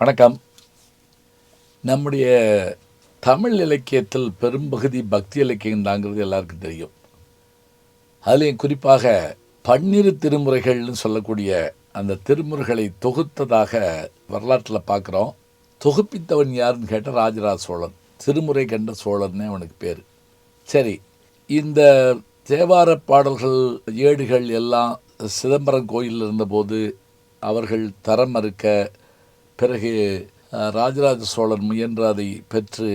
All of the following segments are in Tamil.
வணக்கம். நம்முடைய தமிழ் இலக்கியத்தில் பெரும்பகுதி பக்தி இலக்கியம் தாங்கிறது எல்லாருக்கும் தெரியும். அதுலேயும் குறிப்பாக பன்னிரு திருமுறைகள்னு சொல்லக்கூடிய அந்த திருமுறைகளை தொகுத்ததாக வரலாற்றில் பார்க்குறோம் தொகுப்பித்தவன் யாருன்னு கேட்டால் ராஜராஜ சோழன். திருமுறை கண்ட சோழன்னே அவனுக்கு பேர். சரி இந்த தேவார பாடல்கள் ஏடுகள் எல்லாம் சிதம்பரம் கோயிலில் இருந்தபோது அவர்கள் தரம் மறுக்க பிறகு ராஜராஜ சோழன் முயன்று அதை பெற்று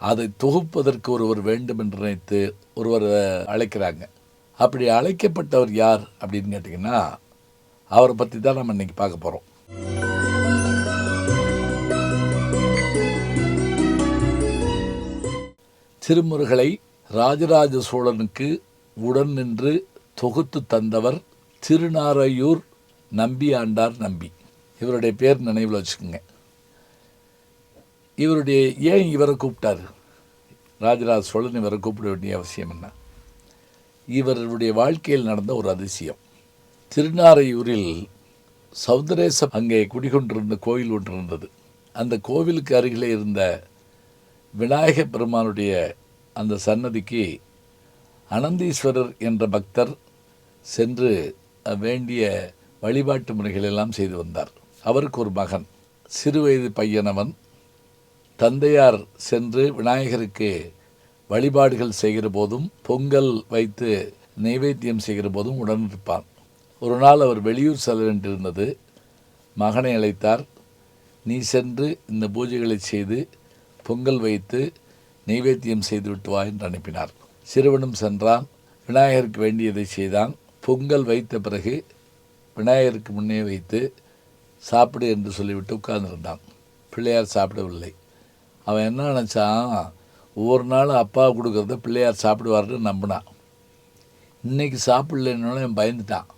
அதை தொகுப்பதற்கு ஒருவர் வேண்டும் என்று நினைத்து ஒருவர் அழைக்கிறாங்க. அப்படி அழைக்கப்பட்டவர் யார் அப்படின்னு கேட்டிங்கன்னா அவரை பற்றி தான் நம்ம இன்றைக்கி பார்க்க போகிறோம் திருமுறைகளை ராஜராஜ சோழனுக்கு உடன் நின்று தொகுத்து தந்தவர் திருநாரையூர் நம்பி ஆண்டார் நம்பி. இவருடைய பேர் நினைவில் வச்சுக்கோங்க. இவருடைய ஏன் இவரை கூப்பிட்டாரு? ராஜராஜ சோழன் இவரை கூப்பிட வேண்டிய அவசியம் என்ன? இவருடைய வாழ்க்கையில் நடந்த ஒரு அதிசயம். திருநாரையூரில் சௌந்தரேசம் அங்கே குடிகொண்டிருந்த கோயில் ஒன்று இருந்தது. அந்த கோவிலுக்கு அருகிலே இருந்த விநாயக பெருமானுடைய அந்த சன்னதிக்கு அனந்தீஸ்வரர் என்ற பக்தர் சென்று வேண்டிய வழிபாட்டு முறைகளெல்லாம் செய்து வந்தார். அவருக்கு ஒரு மகன். சிறுவயது பையனவன். தந்தையார் சென்று விநாயகருக்கு வழிபாடுகள் செய்கிற போதும் பொங்கல் வைத்து நைவேத்தியம் செய்கிற போதும் உடன் இருப்பான் ஒரு நாள் அவர் வெளியூர் செல்ல வேண்டியிருந்தது. மகனை அழைத்தார். நீ சென்று இந்த பூஜைகளை செய்து பொங்கல் வைத்து நைவேத்தியம் செய்துவிட்டு வா என்று அனுப்பினார். சிறுவனும் சென்றான். விநாயகருக்கு வேண்டியதை செய்தான். பொங்கல் வைத்த பிறகு விநாயகருக்கு முன்னே வைத்து சாப்பிடு என்று சொல்லிவிட்டு உட்கார்ந்துருந்தான். பிள்ளையார் சாப்பிடவில்லை. அவன் என்ன நினச்சான்? ஒவ்வொரு நாளும் அப்பா கொடுக்குறத பிள்ளையார் சாப்பிடுவார்னு நம்பினான். இன்றைக்கி சாப்பிடலன்னு என் பயந்துட்டான்.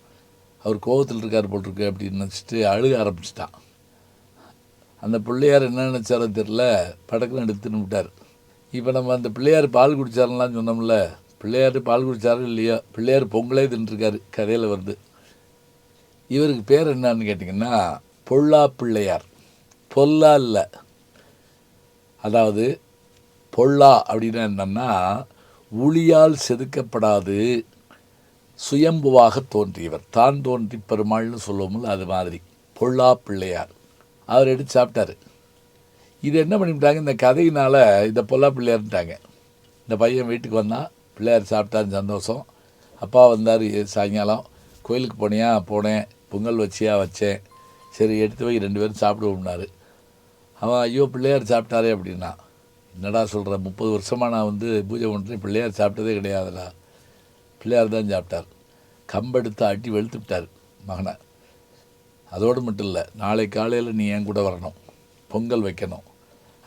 அவர் கோபத்தில் இருக்கார் போட்டிருக்கு அப்படின்னு நினச்சிட்டு அழுக ஆரம்பிச்சிட்டான். அந்த பிள்ளையார் என்ன நினச்சாரோ தெரில படக்குன்னு எடுத்துன்னு விட்டார். இப்போ நம்ம அந்த பிள்ளையார் பால் குடிச்சாருலாம் சொன்னோம்ல. பிள்ளையார் பால் குடித்தாரோ இல்லையோ? பிள்ளையார் பொங்கலே தின்றுருக்காரு கதையில் வருது. இவருக்கு பேர் என்னன்னு கேட்டிங்கன்னா பொல்லா பிள்ளையார். பொல்லா இல்லை. அதாவது பொல்லா அப்படின்னா என்னன்னா உளியால் செதுக்கப்படாது சுயம்புவாக தோன்றியவர். தான் தோன்றி பெருமாள்னு சொல்லுவோம்ல அது மாதிரி. பொல்லா பிள்ளையார். அவர் எடுத்து சாப்பிட்டாரு. இது என்ன பண்ணிவிட்டாங்க இந்த கதையினால் இந்த பொல்லா பிள்ளையார்ன்ட்டாங்க. இந்த பையன் வீட்டுக்கு வந்தான் பிள்ளையார் சாப்பிட்டான்னு சந்தோஷம். அப்பா வந்தார் சாயங்காலம். கோயிலுக்கு போனியா? போனேன். பொங்கல் வச்சியா? வச்சேன். சரி எடுத்து போய் ரெண்டு பேரும் சாப்பிடுவோம்னாரு. அவன் ஐயோ பிள்ளையார் சாப்பிட்டாரே அப்படின்னா. என்னடா சொல்கிற முப்பது வருஷமாக நான் வந்து பூஜை பண்ணுறேன் பிள்ளையார் சாப்பிட்டதே கிடையாதுடா. பிள்ளையார் தான் சாப்பிட்டார். கம்பெடுத்து அட்டி வெளுத்து விட்டார் மகனை. அதோடு மட்டும் இல்லை நாளை காலையில் நீ என் கூட வரணும். பொங்கல் வைக்கணும்.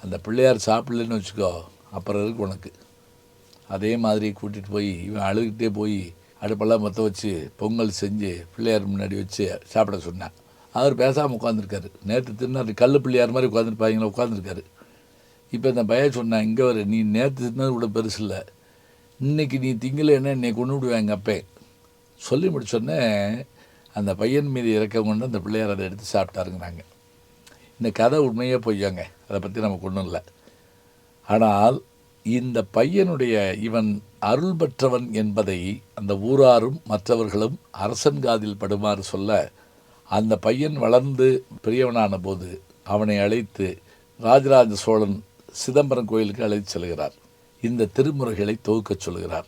அந்த பிள்ளையார் சாப்பிட்லன்னு வச்சுக்கோ அப்புறம் இருக்கு உனக்கு. அதே மாதிரி கூட்டிகிட்டு போய் இவன் அழுதுகிட்டே போய் அடுப்பெல்லாம் மொத்த வச்சு பொங்கல் செஞ்சு பிள்ளையார் முன்னாடி வச்சு சாப்பிட சொன்னேன். அவர் பேசாமல் உட்காந்துருக்காரு நேற்று திருநாள் கல் பிள்ளையார் மாதிரி உட்காந்துருப்பாங்களா உட்காந்துருக்காரு இப்போ இந்த பையன் சொன்னேன் இங்கே வர நீ நேற்று திருநாள் கூட பெருசு இல்லை. இன்னைக்கு நீ திங்கலைன்னா என்னை கொண்டு விடுவேன் எங்கள் அப்பே. சொல்லி முடிச்சோடனே அந்த பையன் மீது இறக்கம் கொண்டு அந்த பிள்ளையார் அதை எடுத்து சாப்பிட்டாருங்கிறாங்க. இந்த கதை உண்மையே பொய்யாங்க. அதை பற்றி நமக்கு ஒன்றும் இல்லை. ஆனால் இந்த பையனுடைய இவன் அருள் பெற்றவன் என்பதை அந்த ஊராரும் மற்றவர்களும் அரசன் காதில் படுமாறு சொல்ல அந்த பையன் வளர்ந்து பெரியவனான போது அவனை அழைத்து ராஜராஜ சோழன் சிதம்பரம் கோயிலுக்கு அழைத்து செல்கிறார். இந்த திருமுறைகளை தொகுக்கச் சொல்கிறார்.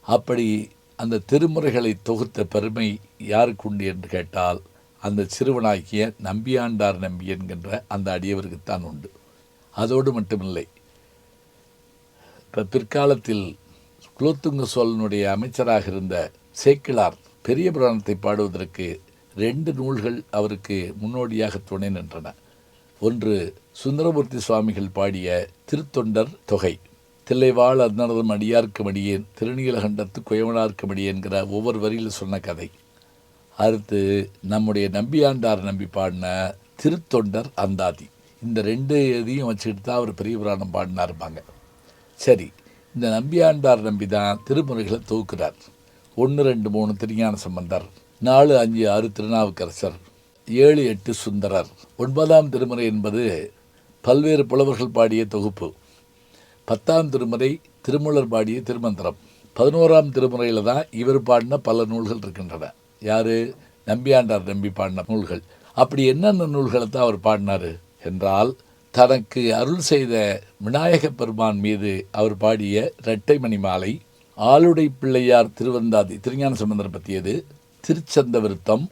அப்படி அந்த திருமுறைகளை தொகுத்த பெருமை யாருக்கு உண்டு என்று கேட்டால் அந்த சிறுவனாகிய நம்பியாண்டார் நம்பி என்கின்ற அந்த அடியவருக்குத்தான் உண்டு. அதோடு மட்டுமில்லை இப்போ பிற்காலத்தில் குலோத்துங்க சோழனுடைய அமைச்சராக இருந்த சேக்கிழார் பெரிய புராணத்தை பாடுவதற்கு ரெண்டு நூல்கள் அவருக்கு முன்னோடியாக துணை நின்றன. ஒன்று சுந்தரமூர்த்தி சுவாமிகள் பாடிய திருத்தொண்டர் தொகை. தில்லைவாழ் அன்னரதும் அடியார்க்கு மடியேன் திருநீலகண்டத்து குயவனார்க்கு மடியேன்கிற ஒவ்வொரு வரியில் சொன்ன கதை. அடுத்து நம்முடைய நம்பியாண்டார் நம்பி பாடின திருத்தொண்டர் அந்தாதி. இந்த ரெண்டு இதையும் வச்சுக்கிட்டு தான் அவர் பெரிய புராணம் பாடினாருப்பாங்க சரி இந்த நம்பியாண்டார் நம்பி தான் திருமுறைகளை தொகுக்கிறார். ஒன்று ரெண்டு மூணு திருஞான சம்பந்தர். நாலு அஞ்சு ஆறு திருநாவுக்கரசர் ஏழு எட்டு சுந்தரர். ஒன்பதாம் திருமுறை என்பது பல்வேறு புலவர்கள் பாடிய தொகுப்பு. பத்தாம் திருமுறை திருமூலர் பாடிய திருமந்திரம். பதினோராம் திருமுறையில் தான் இவர் பாடின பல நூல்கள் இருக்கின்றன. யார்? நம்பியாண்டார் நம்பி பாடின நூல்கள். அப்படி என்னென்ன நூல்களை தான் அவர் பாடினார் என்றால் தனக்கு அருள் செய்த விநாயகப் பெருமான் மீது அவர் பாடிய இரட்டை மணி மாலை ஆளுடை பிள்ளையார் திருவந்தாதி திருஞான சம்பந்தர் பற்றியது திருச்சந்த விருத்தம்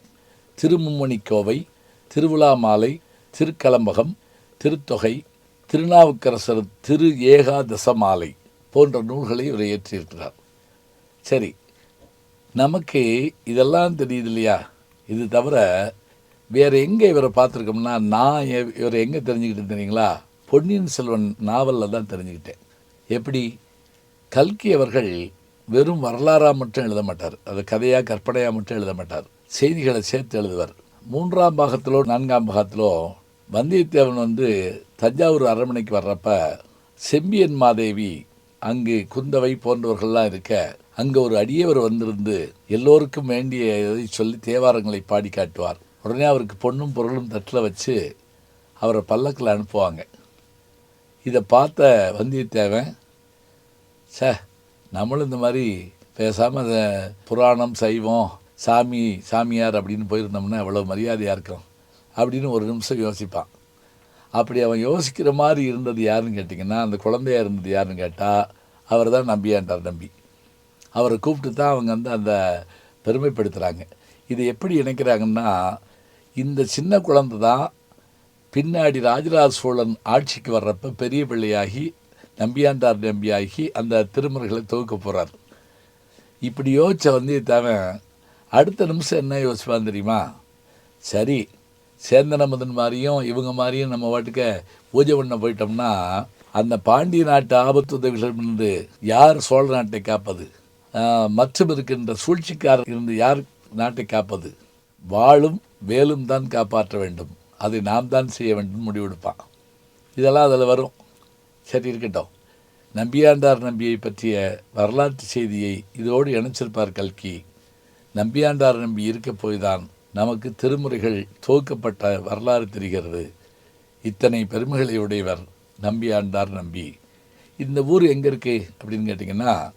திருமும்மணிக்கோவை திருவிழா மாலை திருக்கலம்பகம் திருத்தொகை திருநாவுக்கரசர் திரு ஏகாதச மாலை போன்ற நூல்களை இவர் இயற்றியிருக்கிறார். சரி நமக்கு இதெல்லாம் தெரியுது இல்லையா? இது தவிர வேறு எங்கே இவரை பார்த்துருக்கோம்னா நான் எ- இவரை எங்கே தெரிஞ்சுக்கிட்டேன் தெரியுங்களா? பொன்னியின் செல்வன் நாவலில் தான் தெரிஞ்சுக்கிட்டேன். எப்படி? கல்கி அவர்கள் வெறும் வரலாறாக மட்டும் எழுத மாட்டார். அது கதையாக கற்பனையாக மட்டும் எழுத மாட்டார். செய்திகளை சேர்த்து எழுதுவார். மூன்றாம் பாகத்திலோ நான்காம் பாகத்திலோ வந்தியத்தேவன் வந்து தஞ்சாவூர் அரண்மனைக்கு வர்றப்ப செம்பியன் மாதேவி அங்கு குந்தவை போன்றவர்கள்லாம் இருக்க அங்கே ஒரு அடியவர் வந்திருந்து எல்லோருக்கும் வேண்டிய இதை சொல்லி தேவாரங்களை பாடி காட்டுவார். உடனே அவருக்கு பொண்ணும் பொருளும் தட்டில் வச்சு அவரை பல்லக்கில் அனுப்புவாங்க. இதை பார்த்த வந்தியத்தேவன் சே நம்மளும் இந்த மாதிரி பேசாமல் அதை புராணம் சைவம் சாமி சாமியார் அப்படின்னு போயிருந்தோம்னா எவ்வளோ மரியாதையாக இருக்கும் அப்படின்னு ஒரு நிமிஷம் யோசிப்பான். அப்படி அவன் யோசிக்கிற மாதிரி இருந்தது யாருன்னு கேட்டிங்கன்னா அந்த குழந்தையாக இருந்தது யாருன்னு கேட்டால் அவர் தான் நம்பியாண்டார் நம்பி அவரை கூப்பிட்டு தான் அவங்க வந்து அந்த பெருமைப்படுத்துகிறாங்க இதை எப்படி இணைக்கிறாங்கன்னா இந்த சின்ன குழந்தை தான் பின்னாடி ராஜராஜ சோழன் ஆட்சிக்கு வர்றப்ப பெரிய பிள்ளையாகி நம்பியாண்டார் நம்பியாகி அந்த திருமுறைகளை தொகுக்க போகிறார் இப்படி யோசிச்ச தவன் அடுத்த நிமிஷம் என்ன யோசிப்பான் தெரியுமா? சரி சேந்தனமதன் மாதிரியும் இவங்க மாதிரியும் நம்ம வாட்டுக்க பூஜை பண்ண போயிட்டோம்னா அந்த பாண்டிய நாட்டு ஆபத்து உதவிகளிலிருந்து யார் சோழ நாட்டை காப்பது? மற்றும் இருக்கின்ற சூழ்ச்சிக்காரர் இருந்து யார் நாட்டை காப்பது? வாளும் வேலும் தான் காப்பாற்ற வேண்டும். அதை நாம் தான் செய்ய வேண்டும் முடிவெடுப்பான். இதெல்லாம் அதில் வரும். சரி இருக்கட்டும். நம்பியாண்டார் நம்பியை பற்றிய வரலாற்று செய்தியை இதோடு இணைச்சிருப்பார் கல்கி. நம்பியாண்டார் நம்பி இருக்க போய்தான் நமக்கு திருமுறைகள் துவக்கப்பட்ட வரலாறு தெரிகிறது. இத்தனை பெருமைகளை உடையவர் நம்பியாண்டார் நம்பி. இந்த ஊர் எங்கே இருக்குது அப்படின்னு கேட்டிங்கன்னா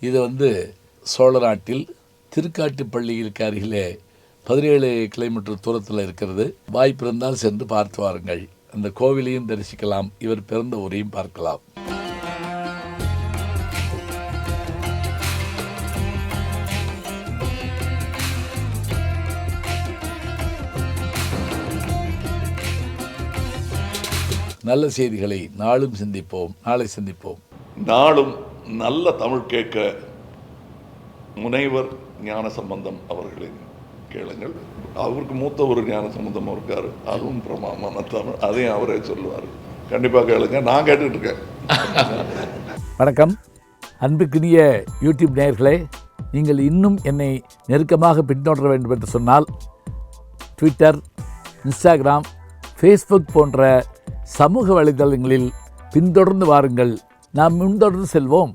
இது வந்து சோழ நாட்டில் திருக்காட்டுப்பள்ளியிற்கு அருகிலே பதினேழு கிலோமீட்டர் தூரத்தில் இருக்கிறது. வாய்ப்பு இருந்தால் சென்று பார்த்து வாருங்கள். அந்த கோவிலையும் தரிசிக்கலாம். இவர் பிறந்த ஊரையும் பார்க்கலாம். நல்ல செய்திகளை நாளும் சிந்திப்போம். நாளை சந்திப்போம். நாளும் நல்ல தமிழ் கேட்க முனைவர் ஞான சம்பந்தம் அவர்களின் கேளுங்கள். அவருக்கு மூத்த ஒரு ஞான சம்மந்தமாக இருக்கார். அதுவும் பிரமாமான தமிழ் அதையும் அவரே சொல்லுவார். கண்டிப்பாக கேளுங்க. நான் கேட்டுட்டு இருக்கேன் வணக்கம். அன்புக்குரிய யூடியூப் நேயர்களே நீங்கள் இன்னும் என்னை நெருக்கமாக பின்தொடர வேண்டும் என்று சொன்னால் ட்விட்டர் இன்ஸ்டாகிராம் ஃபேஸ்புக் போன்ற சமூக வலைதளங்களில் பின்தொடர்ந்து வாருங்கள். நாம் முன்தொடர்ந்து செல்வோம்.